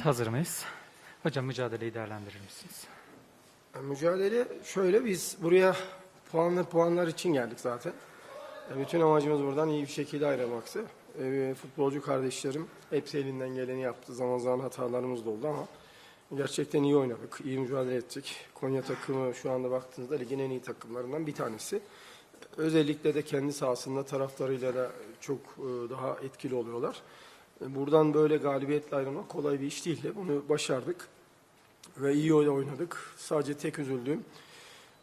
hazır mıyız? Hocam mücadeleyi değerlendirir misiniz? Mücadele şöyle biz buraya puanlı puanlar için geldik zaten. Bütün amacımız buradan iyi bir şekilde ayrılmaktı. E, Futbolcu kardeşlerim hepsi elinden geleni yaptı. Zaman zaman hatalarımız da oldu ama gerçekten iyi oynadık. iyi mücadele ettik. Konya takımı şu anda baktığınızda ligin en iyi takımlarından bir tanesi. Özellikle de kendi sahasında taraftarıyla da çok e, daha etkili oluyorlar. Buradan böyle galibiyetle ayrılmak kolay bir iş değil de bunu başardık ve iyi oy- oynadık. Sadece tek üzüldüğüm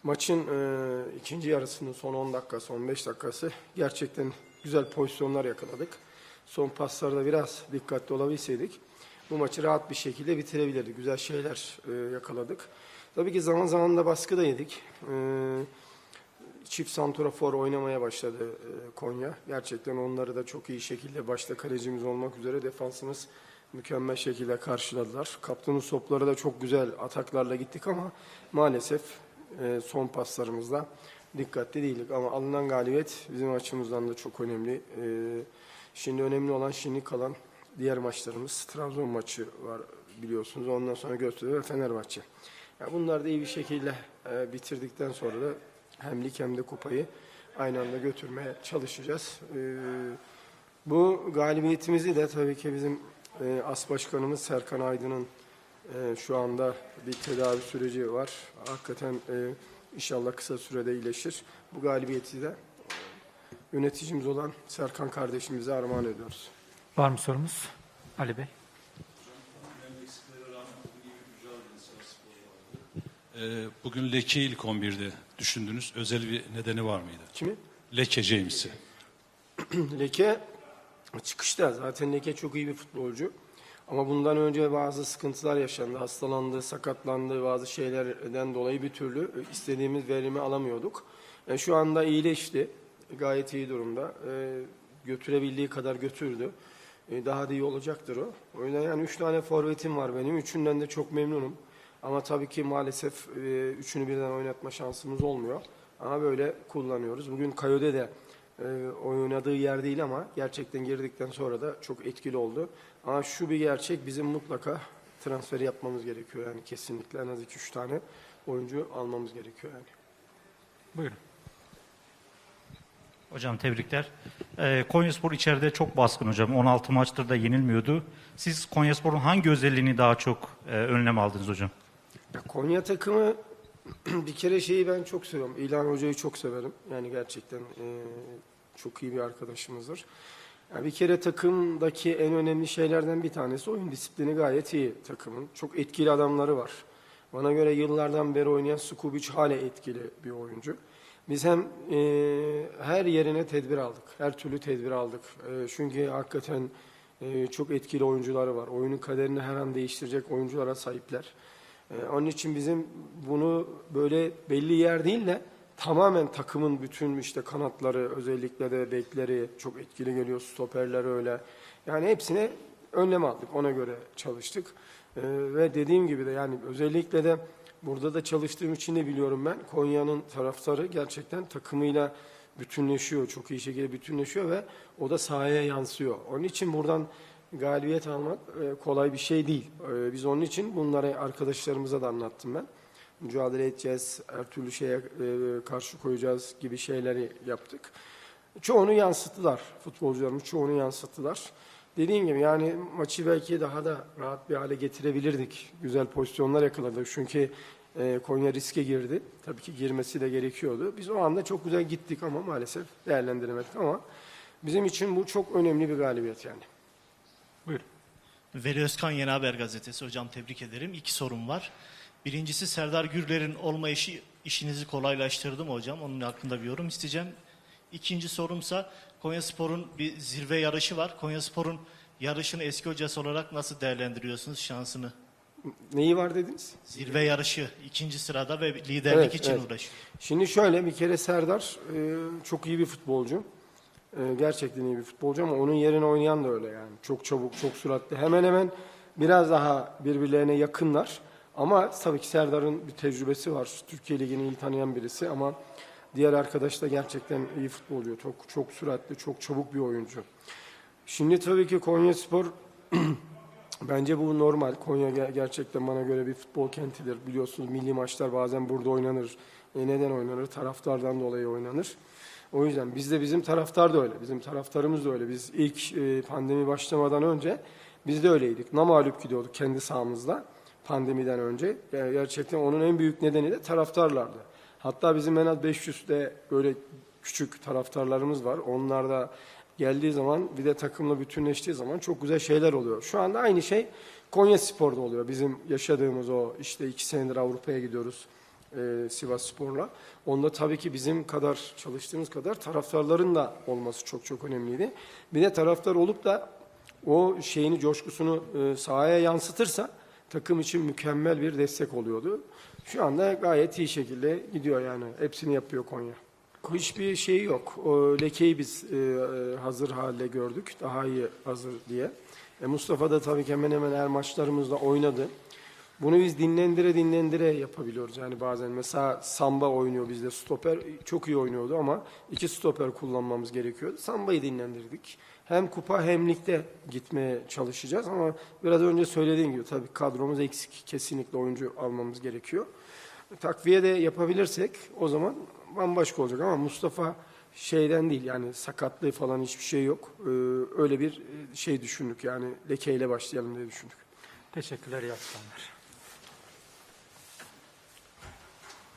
maçın e, ikinci yarısının son 10 dakikası, 15 dakikası gerçekten güzel pozisyonlar yakaladık. Son paslarda biraz dikkatli olabilseydik bu maçı rahat bir şekilde bitirebilirdik. Güzel şeyler e, yakaladık. Tabii ki zaman zaman da baskı da yedik. E, çift santrafor oynamaya başladı e, Konya. Gerçekten onları da çok iyi şekilde başta kalecimiz olmak üzere defansımız mükemmel şekilde karşıladılar. Kaptığımız topları da çok güzel ataklarla gittik ama maalesef e, son paslarımızda dikkatli değildik. Ama alınan galibiyet bizim açımızdan da çok önemli. E, şimdi önemli olan şimdi kalan diğer maçlarımız. Trabzon maçı var biliyorsunuz. Ondan sonra Göztepe ve Fenerbahçe. Ya bunlar da iyi bir şekilde bitirdikten sonra da hem lig hem de kupayı aynı anda götürmeye çalışacağız. E, bu galibiyetimizi de tabii ki bizim e, As Başkanımız Serkan Aydın'ın e, şu anda bir tedavi süreci var. Hakikaten e, inşallah kısa sürede iyileşir. Bu galibiyeti de yöneticimiz olan Serkan kardeşimize armağan ediyoruz. Var mı sorumuz? Ali Bey. Ee, Bugün Leke ilk 11'de düşündünüz. Özel bir nedeni var mıydı? Kimi? Leke James'i. Leke çıkışta. Zaten Leke çok iyi bir futbolcu. Ama bundan önce bazı sıkıntılar yaşandı. Hastalandı, sakatlandı. Bazı şeylerden dolayı bir türlü istediğimiz verimi alamıyorduk. E, şu anda iyileşti. Gayet iyi durumda. E, götürebildiği kadar götürdü. E, daha da iyi olacaktır o. O yüzden yani üç tane forvetim var benim. Üçünden de çok memnunum. Ama tabii ki maalesef e, üçünü birden oynatma şansımız olmuyor. Ama böyle kullanıyoruz. Bugün Kayode de e, oynadığı yer değil ama gerçekten girdikten sonra da çok etkili oldu. Ama şu bir gerçek bizim mutlaka transfer yapmamız gerekiyor yani kesinlikle en az 2-3 tane oyuncu almamız gerekiyor yani. Buyurun. Hocam tebrikler. Ee, Konyaspor içeride çok baskın hocam. 16 maçtır da yenilmiyordu. Siz Konyaspor'un hangi özelliğini daha çok e, önlem aldınız hocam? Ya Konya takımı bir kere şeyi ben çok seviyorum. İlhan Hoca'yı çok severim. Yani gerçekten e, çok iyi bir arkadaşımızdır. Ya bir kere takımdaki en önemli şeylerden bir tanesi oyun disiplini gayet iyi takımın. Çok etkili adamları var. Bana göre yıllardan beri oynayan Skubic hala etkili bir oyuncu. Biz hem e, her yerine tedbir aldık. Her türlü tedbir aldık. E, çünkü hakikaten e, çok etkili oyuncuları var. Oyunun kaderini her an değiştirecek oyunculara sahipler. Ee, onun için bizim bunu böyle belli yer değil de tamamen takımın bütün işte kanatları özellikle de bekleri çok etkili geliyor. Stoperler öyle. Yani hepsine önlem aldık. Ona göre çalıştık. Ee, ve dediğim gibi de yani özellikle de burada da çalıştığım için de biliyorum ben Konya'nın taraftarı gerçekten takımıyla bütünleşiyor. Çok iyi şekilde bütünleşiyor ve o da sahaya yansıyor. Onun için buradan galibiyet almak e, kolay bir şey değil. E, Biz onun için bunları arkadaşlarımıza da anlattım ben. Mücadele edeceğiz, her türlü şeye e, karşı koyacağız gibi şeyleri yaptık. Çoğunu yansıttılar futbolcularımız, çoğunu yansıttılar. Dediğim gibi yani maçı belki daha da rahat bir hale getirebilirdik. Güzel pozisyonlar yakaladık çünkü Konya riske girdi. Tabii ki girmesi de gerekiyordu. Biz o anda çok güzel gittik ama maalesef değerlendiremedik ama bizim için bu çok önemli bir galibiyet yani. Buyurun. Veli Özkan Yeni Haber Gazetesi. Hocam tebrik ederim. İki sorum var. Birincisi Serdar Gürler'in olmayışı işinizi kolaylaştırdı mı hocam? Onun hakkında bir yorum isteyeceğim. İkinci sorumsa Konyaspor'un bir zirve yarışı var. Konyaspor'un yarışını eski hocası olarak nasıl değerlendiriyorsunuz şansını? Neyi var dediniz? Zirve yarışı ikinci sırada ve liderlik Evet, için evet. uğraşıyor. Şimdi şöyle bir kere Serdar e, çok iyi bir futbolcu. E, gerçekten iyi bir futbolcu ama onun yerine oynayan da öyle yani. Çok çabuk, çok süratli. Hemen hemen biraz daha birbirlerine yakınlar. Ama tabii ki Serdar'ın bir tecrübesi var. Türkiye Ligi'ni iyi tanıyan birisi ama diğer arkadaş da gerçekten iyi futbolcu. Çok çok süratli, çok çabuk bir oyuncu. Şimdi tabii ki Konyaspor Bence bu normal. Konya ger- gerçekten bana göre bir futbol kentidir. Biliyorsunuz milli maçlar bazen burada oynanır. E neden oynanır? Taraftardan dolayı oynanır. O yüzden biz de bizim taraftar da öyle. Bizim taraftarımız da öyle. Biz ilk e, pandemi başlamadan önce biz de öyleydik. Namalüp gidiyorduk kendi sahamızda pandemiden önce. Yani gerçekten onun en büyük nedeni de taraftarlardı. Hatta bizim en az 500'de böyle küçük taraftarlarımız var. Onlar da geldiği zaman bir de takımla bütünleştiği zaman çok güzel şeyler oluyor. Şu anda aynı şey Konya Spor'da oluyor. Bizim yaşadığımız o işte iki senedir Avrupa'ya gidiyoruz e, Sivas Spor'la. Onda tabii ki bizim kadar çalıştığımız kadar taraftarların da olması çok çok önemliydi. Bir de taraftar olup da o şeyini, coşkusunu e, sahaya yansıtırsa takım için mükemmel bir destek oluyordu. Şu anda gayet iyi şekilde gidiyor yani. Hepsini yapıyor Konya. Hiçbir şey yok. O lekeyi biz e, e, hazır halde gördük. Daha iyi hazır diye. E, Mustafa da tabii ki hemen hemen her maçlarımızda oynadı. Bunu biz dinlendire dinlendire yapabiliyoruz. Yani bazen mesela Samba oynuyor bizde stoper çok iyi oynuyordu ama iki stoper kullanmamız gerekiyordu. Samba'yı dinlendirdik. Hem kupa hem ligde gitmeye çalışacağız ama biraz önce söylediğim gibi tabii kadromuz eksik. Kesinlikle oyuncu almamız gerekiyor. Takviye de yapabilirsek o zaman bambaşka olacak ama Mustafa şeyden değil yani sakatlığı falan hiçbir şey yok. Ee, öyle bir şey düşündük yani lekeyle başlayalım diye düşündük. Teşekkürler, iyi.